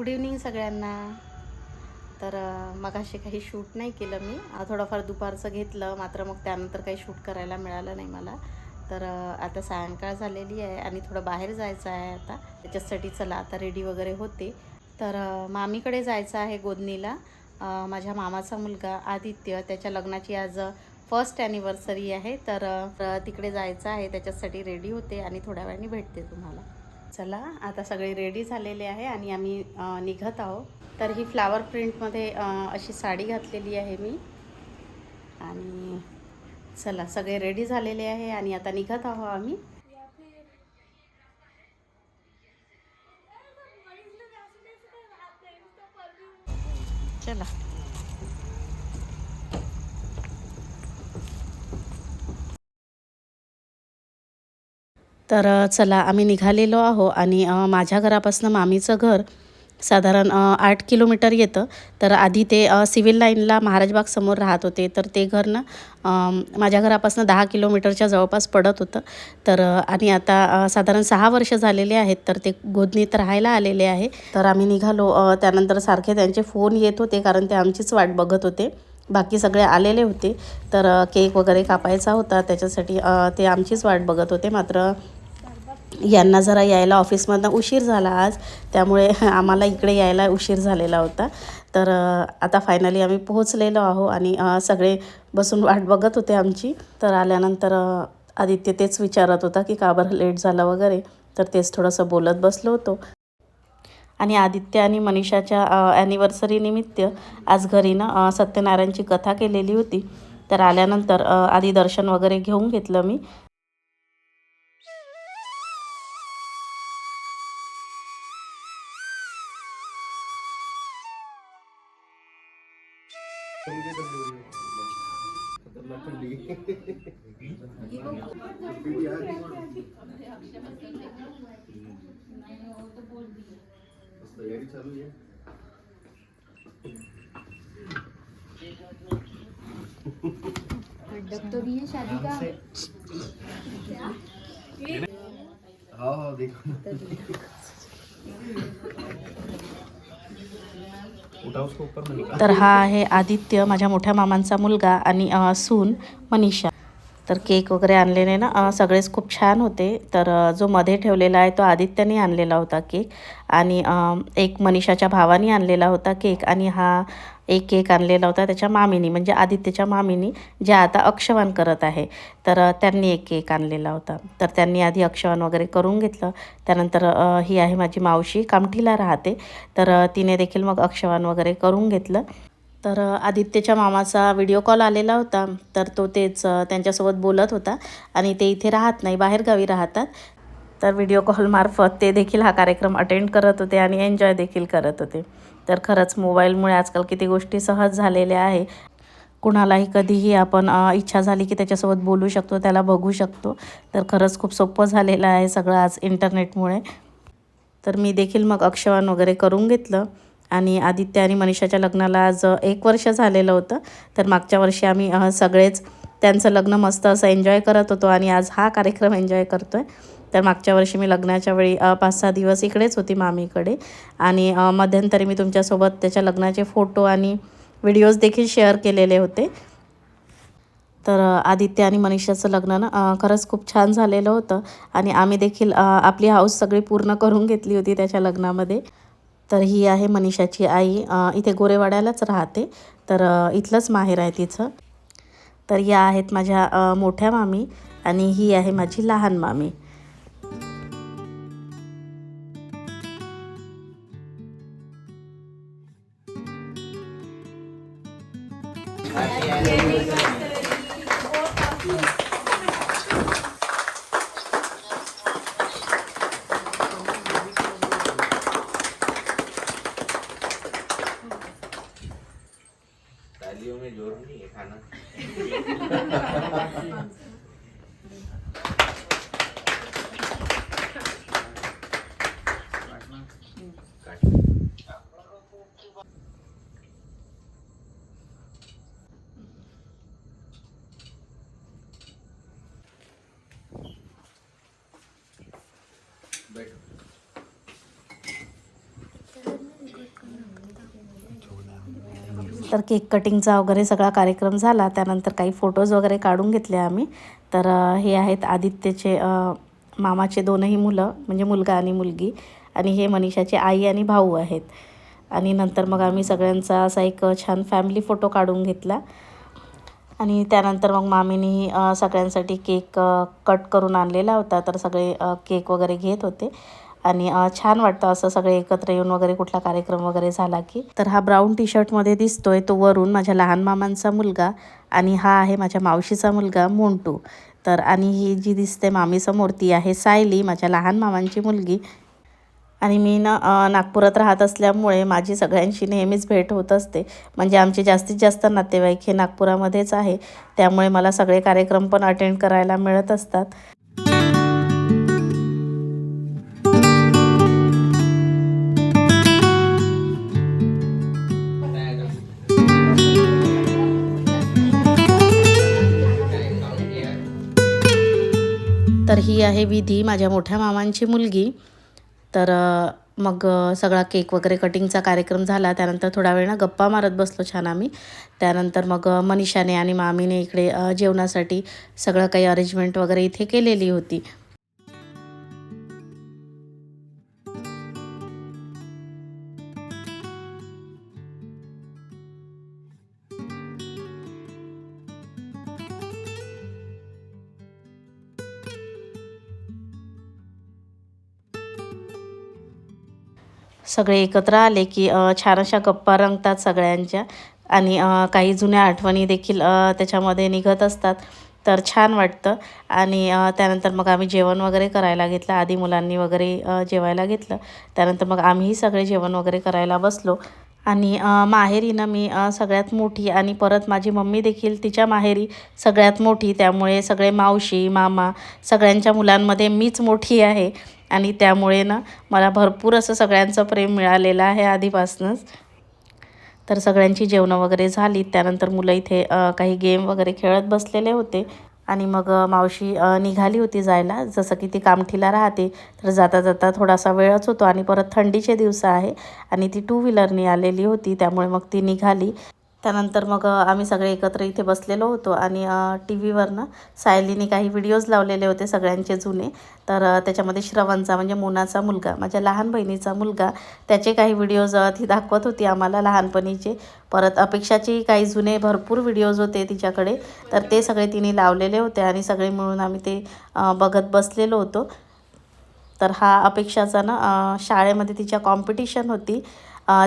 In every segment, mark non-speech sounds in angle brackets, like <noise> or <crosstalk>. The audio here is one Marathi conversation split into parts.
गुड इव्हनिंग सगळ्यांना. तर मग असे काही शूट नाही केलं मी. थोडंफार दुपारचं घेतलं मात्र मग त्यानंतर काही शूट करायला मिळालं नाही मला. तर आता सायंकाळ झालेली आहे आणि थोडं बाहेर जायचं आहे आता. त्याच्यासाठी चला आता रेडी वगैरे होते. तर मामीकडे जायचं आहे गोदनीला. माझ्या मामाचा मुलगा आदित्य. त्याच्या लग्नाची आज फर्स्ट ॲनिव्हर्सरी आहे. तर तिकडे जायचं आहे. त्याच्यासाठी रेडी होते आणि थोड्या वेळाने भेटते तुम्हाला. चला आता सगळे रेडी झालेले आहे आणि आम्ही निघत आहोत. तर ही फ्लावर प्रिंटमध्ये अशी साडी घातलेली आहे मी. आणि चला सगळे रेडी झालेले आहे आणि आता निघत आहो आम्ही. चला. तर चला आम्ही निघालेलो आहो आणि माझ्या घरापासून मामीचं घर साधारण आठ किलोमीटर येतं. तर आधी ते सिव्हिल लाईनला महाराजबाग समोर राहत होते. तर ते घर ना माझ्या घरापासून दहा किलोमीटरच्या जवळपास पडत होतं. तर आणि आता साधारण सहा वर्ष झालेले आहेत. तर ते गोदनीत राहायला आलेले आहे. तर आम्ही निघालो. त्यानंतर सारखे त्यांचे फोन येत होते कारण ते आमचीच वाट बघत होते. बाकी सगळे आलेले होते. तर केक वगैरे कापायचा होता. त्याच्यासाठी ते आमचीच वाट बघत होते. मात्र यांना जरा यायला ऑफिसमधनं उशीर झाला आज त्यामुळे <laughs> आम्हाला इकडे यायला उशीर झालेला होता. तर आता फायनली आम्ही पोहोचलेलो आहो आणि सगळे बसून वाट बघत होते आमची. तर आल्यानंतर आदित्य तेच विचारत होता की का बरं लेट झालं वगैरे. तर तेच थोडंसं बोलत बसलो होतो. आणि आदित्य आणि मनीषाच्या ॲनिव्हर्सरीनिमित्त आज घरी ना सत्यनारायणची कथा केलेली होती. तर आल्यानंतर आधी दर्शन वगैरे घेऊन घेतलं मी. तयारी चालू आहे मंडप तो भी है शादी का हाँ देखो। तर हा आहे आदित्य माझ्या मोठ्या मामांचा मुलगा आणि सून मनीषा. तर केक वगैरे आणलेले ना सगळेच खूप छान होते. तर जो मध्ये ठेवलेला आहे तो आदित्यने आणलेला होता केक. आणि एक मनीषाच्या भावाने आणलेला होता केक. आणि हा एक केक आणलेला होता त्याच्या मामीनी म्हणजे आदित्यच्या मामीनी जे आता अक्षवान करत आहे. तर त्यांनी एक केक आणलेला होता. तर त्यांनी आधी अक्षवान वगैरे करून घेतलं. त्यानंतर ही आहे माझी मावशी कामठीला राहते. तर तिने देखील मग अक्षवान वगैरे करून घेतलं. तर आदित्यच्या मामाचा व्हिडिओ कॉल आलेला होता. तर तो तेच त्यांच्यासोबत बोलत होता आणि ते इथे राहत नाही बाहेरगावी राहतात. तर व्हिडिओ कॉलमार्फत ते देखील हा कार्यक्रम अटेंड करत होते आणि एन्जॉय देखील करत होते. तर खरंच मोबाईलमुळे आजकाल किती गोष्टी सहज झालेल्या आहे. कुणालाही कधीही आपण इच्छा झाली की त्याच्यासोबत बोलू शकतो त्याला बघू शकतो. तर खरंच खूप सोपं झालेलं आहे सगळं आज इंटरनेटमुळे. तर मी देखील मग अक्षवान वगैरे करून घेतलं आणि आदित्य आणि मनीषाच्या लग्नाला आज एक वर्ष झालेलं होतं. तर मागच्या वर्षी आम्ही सगळेच त्यांचं लग्न मस्त असं एन्जॉय करत होतो आणि आज हा कार्यक्रम एन्जॉय करतो आहे तर मागच्या वर्षी मी लग्नाच्या वेळी पाच सहा दिवस इकडेच होती मामीकडे. आणि मध्यंतरी मी तुमच्यासोबत त्याच्या लग्नाचे फोटो आणि व्हिडिओज देखील शेअर केलेले होते. तर आदित्य आणि मनीषाचं लग्न ना खरंच खूप छान झालेलं होतं. आणि आम्ही देखील आपली हाऊस सगळी पूर्ण करून घेतली होती त्याच्या लग्नामध्ये. तर ही आहे मनीषाची आई इथे गोरेवाड्यालाच राहते. तर इथलंच माहेर आहे तिचं. तर या आहेत माझ्या मोठ्या मामी आणि ही आहे माझी लहान मामी. तालियों में जोर नहीं है खाना। <laughs> तर केक कटिंगचा वगैरे सगळा कार्यक्रम झाला. त्यानंतर काही फोटोज वगैरे काढून घेतले आम्ही. तर हे आहेत आदित्यचे मामाचे दोनही मुलं म्हणजे मुलगा आणि मुलगी. आणि हे मनीषाचे आई आणि भाऊ आहेत. आणि नंतर मग आम्ही सगळ्यांचा असा एक छान फॅमिली फोटो काढून घेतला. आणि त्यानंतर मग मामीनी सगळ्यांसाठी केक कट करून आणलेला होता. तर सगळे केक वगैरे घेत होते. आणि छान वाटतं असं सगळे एकत्र येऊन वगैरे कुठला कार्यक्रम वगैरे झाला की. तर हा ब्राऊन टी शर्टमध्ये दिसतोय तो वरून माझ्या लहान मामांचा मुलगा आणि हा आहे माझ्या मावशीचा मुलगा मोंटू. तर आणि ही जी दिसते मामीसमोर ती आहे सायली माझ्या लहान मामांची मुलगी. आणि मी ना नागपुरात राहत असल्यामुळे माझी सगळ्यांशी नेहमीच भेट होत असते. म्हणजे आमचे जास्तीत जास्त नातेवाईक हे नागपुरामध्येच आहे. त्यामुळे मला सगळे कार्यक्रम पण अटेंड करायला मिळत असतात. तर ही आहे विधी माझ्या मोठ्या मामांची मुलगी. तर मग सगळा केक वगैरे कटिंगचा कार्यक्रम झाला. त्यानंतर थोडा वेळ ना गप्पा मारत बसलो छान आम्ही. त्यानंतर मग मनीषाने आणि मामीने इकडे जेवणासाठी सगळं काही अरेंजमेंट वगैरे इथे केलेली होती. सगळे एकत्र आले की छान अशा गप्पा रंगतात सगळ्यांच्या. आणि काही जुन्या आठवणी देखील त्याच्यामध्ये निघत असतात. तर छान वाटतं. आणि त्यानंतर मग आम्ही जेवण वगैरे करायला घेतलं. आधी मुलांनी वगैरे जेवायला घेतलं. त्यानंतर मग आम्हीही सगळे जेवण वगैरे करायला बसलो. आणि माहेरीनं मी सगळ्यात मोठी आणि परत माझी मम्मी देखील तिच्या माहेरी सगळ्यात मोठी. त्यामुळे सगळे मावशी मामा सगळ्यांच्या मुलांमध्ये मीच मोठी आहे. आणि त्यामुळे ना मला भरपूर असं सगळ्यांचं प्रेम मिळालेलं आहे आधीपासूनच. तर सगळ्यांची जेवणं वगैरे झाली. त्यानंतर मुलं इथे काही गेम वगैरे खेळत बसलेले होते. आणि मग मावशी निघाली होती जायला. जसं की ती कामठीला राहते तर जाता जाता थोडासा वेळच होतो. आणि परत थंडीचे दिवस आहे. आणि ती टू व्हीलरनी आलेली होती. त्यामुळे मग ती निघाली. त्यानंतर मग आम्ही सगळे एकत्र इथे बसलेलो होतो आणि टी व्हीवरनं सायलीने काही व्हिडिओज लावलेले होते सगळ्यांचे जुने. तर त्याच्यामध्ये श्रवणचा म्हणजे मोनाचा मुलगा माझ्या लहान बहिणीचा मुलगा त्याचे काही व्हिडिओज ती दाखवत होती आम्हाला लहानपणीचे. परत अपेक्षाचे काही जुने भरपूर व्हिडिओज होते तिच्याकडे. तर ते सगळे तिने लावलेले होते आणि सगळे मिळून आम्ही ते बघत बसलेलो होतो. तर हा अपेक्षाचा ना शाळेमध्ये तिच्या कॉम्पिटिशन होती.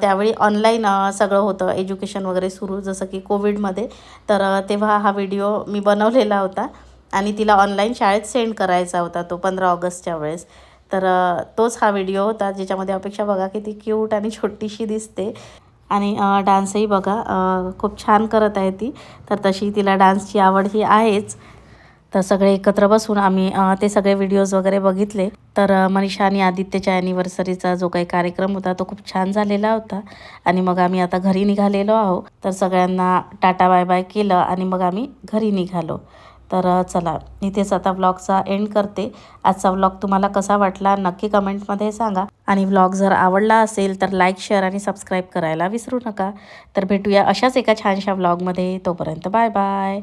त्यावेळी ऑनलाईन सगळं होतं. एज्युकेशन वगैरे सुरू जसं की कोविडमध्ये तर तेव्हा हा व्हिडिओ मी बनवलेला होता आणि तिला ऑनलाईन शाळेत सेंड करायचा होता तो पंधरा ऑगस्टच्या वेळेस. तर तोच हा व्हिडिओ होता ज्याच्यामध्ये अपेक्षा बघा किती क्यूट आणि छोटीशी दिसते. आणि डान्सही बघा खूप छान करत आहे ती. तर तशी तिला डान्सची आवड ही आहेच. तर सगळे एकत्र बसून आम्ही ते सगळे व्हिडिओज वगैरे बघितले. तर मनीषा आणि आदित्यच्या ॲनिव्हर्सरीचा जो काही कार्यक्रम होता तो खूप छान झालेला होता. आणि मग आम्ही आता घरी निघालेलो आहो तर सगळ्यांना टाटा बाय बाय केलं आणि मग आम्ही घरी निघालो. तर चला इथेच आता व्लॉगचा एंड करते. आजचा व्लॉग तुम्हाला कसा वाटला नक्की कमेंटमध्ये सांगा. आणि व्लॉग जर आवडला असेल तर लाईक शेअर आणि सबस्क्राईब करायला विसरू नका. तर भेटूया अशाच एका छानशा व्लॉगमध्ये तोपर्यंत बाय बाय